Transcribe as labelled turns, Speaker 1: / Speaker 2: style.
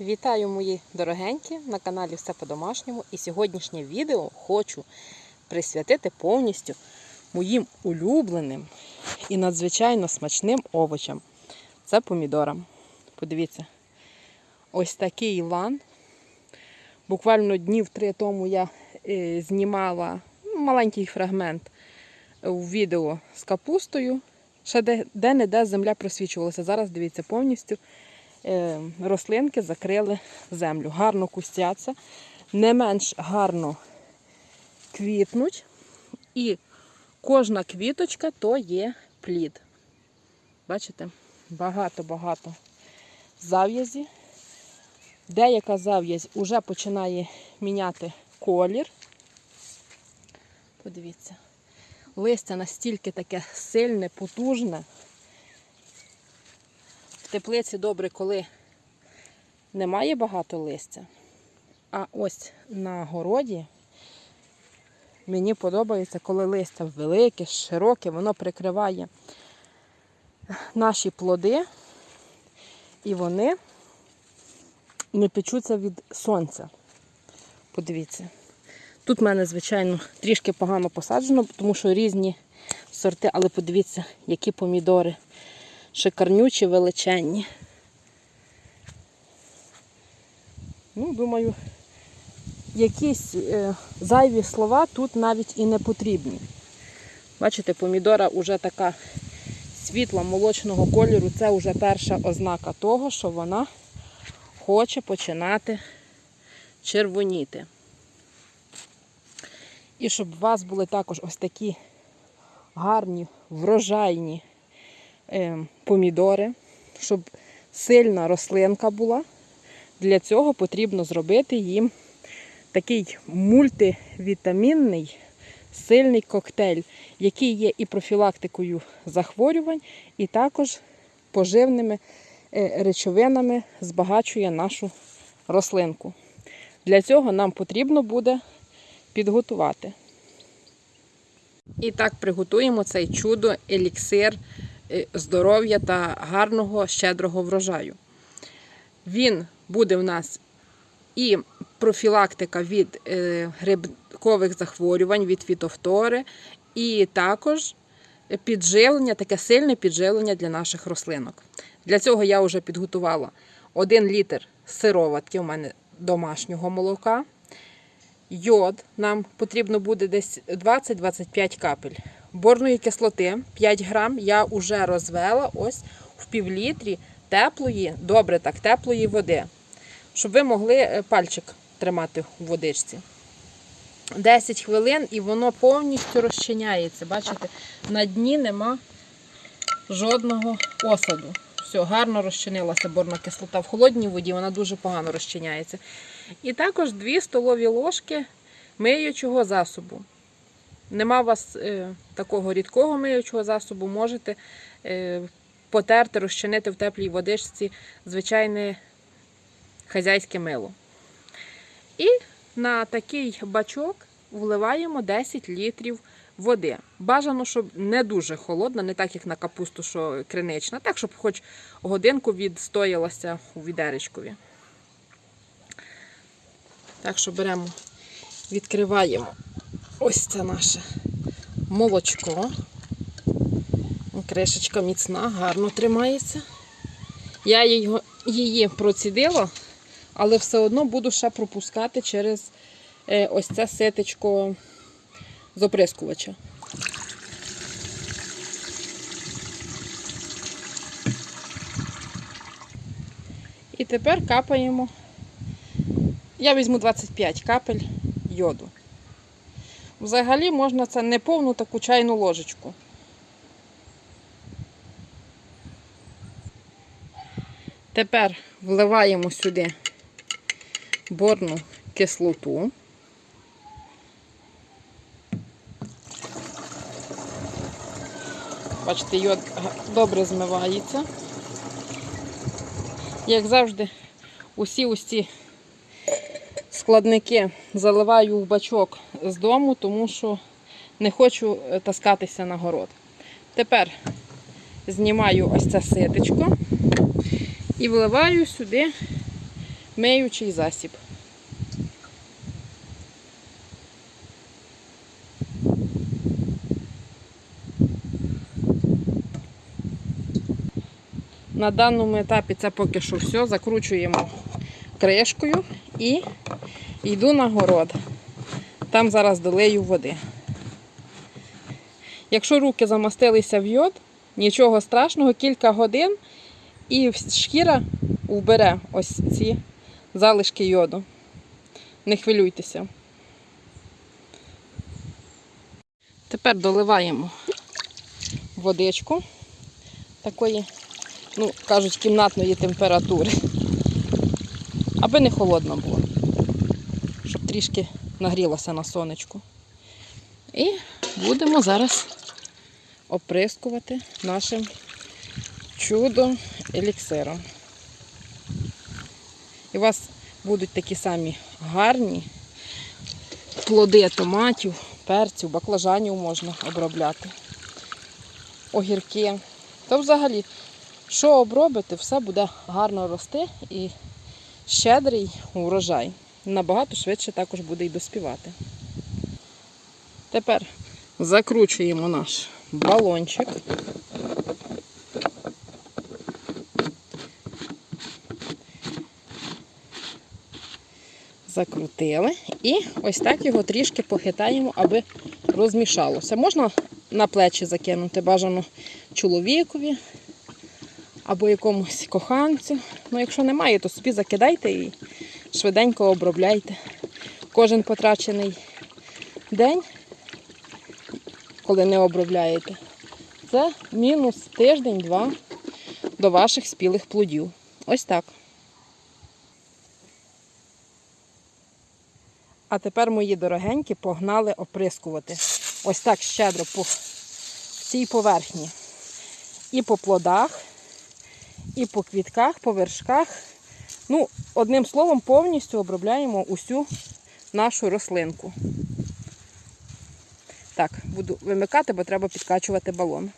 Speaker 1: Вітаю мої дорогенькі на каналі Все по-домашньому. І сьогоднішнє відео хочу присвятити повністю моїм улюбленим і надзвичайно смачним овочам. Це помідорам. Подивіться, ось такий лан. Буквально днів три тому я е, знімала ну, маленький фрагмент у відео з капустою. Ще де- де-не-де земля просвічувалася. Зараз дивіться повністю рослинки закрили землю. Гарно кустяться, не менш гарно квітнуть. І кожна квіточка то є плід. Бачите? Багато-багато зав'язі. Деяка зав'язь вже починає міняти колір. Подивіться. Листя настільки таке сильне, потужне. В теплиці добре, коли немає багато листя. А ось на городі мені подобається, коли листя велике, широке, воно прикриває наші плоди, і вони не печуться від сонця. Подивіться. Тут в мене, звичайно, трішки погано посаджено, тому що різні сорти, але подивіться, які помідори шикарнючі, величенні. Ну, думаю, якісь е, зайві слова тут навіть і не потрібні. Бачите, помідора вже така світла молочного кольору. Це вже перша ознака того, що вона хоче починати червоніти. І щоб у вас були також ось такі гарні, врожайні помідори, щоб сильна рослинка була. Для цього потрібно зробити їм такий мультивітамінний сильний коктейль, який є і профілактикою захворювань, і також поживними е, речовинами збагачує нашу рослинку. Для цього нам потрібно буде підготувати. І так приготуємо цей чудо еліксир е, здоров'я та гарного щедрого врожаю. Він буде в нас і профілактика від е, грибкових захворювань, від фітофтори, і також підживлення, таке сильне підживлення для наших рослинок. Для цього я вже підготувала 1 літр сироватки у мене домашнього молока. Йод нам потрібно буде десь 20-25 капель. Борної кислоти 5 грам я вже розвела ось в півлітрі теплої, добре так, теплої води, щоб ви могли е, пальчик тримати у водичці. 10 хвилин і воно повністю розчиняється. Бачите, на дні нема жодного осаду. Все, гарно розчинилася борна кислота. В холодній воді вона дуже погано розчиняється. І також 2 столові ложки миючого засобу. Нема у вас е, такого рідкого миючого засобу, можете е, потерти, розчинити в теплій водичці звичайне хазяйське мило. І на такий бачок вливаємо 10 літрів води. Бажано, щоб не дуже холодна, не так, як на капусту, що кринична, так, щоб хоч годинку відстоялася у відеречкові. Так що беремо, відкриваємо ось це наше молочко. Кришечка міцна, гарно тримається. Я її, процідила, але все одно буду ще пропускати через е, ось це ситечко з оприскувача. І тепер капаємо. Я візьму 25 капель йоду. Взагалі можна це не повну таку чайну ложечку. Тепер вливаємо сюди борну кислоту. Бачите, йод добре змивається. Як завжди, усі ось ці складники заливаю в бачок з дому, тому що не хочу е, таскатися на город. Тепер знімаю ось це ситечко і вливаю сюди миючий засіб. На даному етапі це поки що все. Закручуємо кришкою і йду на город. Там зараз долию води. Якщо руки замастилися в йод, нічого страшного, кілька годин і шкіра вбере ось ці залишки йоду. Не хвилюйтеся. Тепер доливаємо водичку такої, ну, кажуть, кімнатної температури. Аби не холодно було, трішки нагрілося на сонечку. І будемо зараз оприскувати нашим чудом еліксиром. І у вас будуть такі самі гарні плоди томатів, перців, баклажанів можна обробляти, огірки. То взагалі, що обробите, все буде гарно рости і щедрий урожай. Набагато швидше також буде і доспівати. Тепер закручуємо наш балончик. Закрутили і ось так його трішки похитаємо, аби розмішалося. Можна на плечі закинути бажано чоловікові або якомусь коханцю. Ну, якщо немає, то собі закидайте і швиденько обробляйте. Кожен потрачений день, коли не обробляєте, це мінус тиждень-два до ваших спілих плодів. Ось так. А тепер, мої дорогенькі, погнали оприскувати. Ось так щедро по цій поверхні. І по плодах, і по квітках, по вершках. Ну, одним словом, повністю обробляємо усю нашу рослинку. Так, буду вимикати, бо треба підкачувати балон.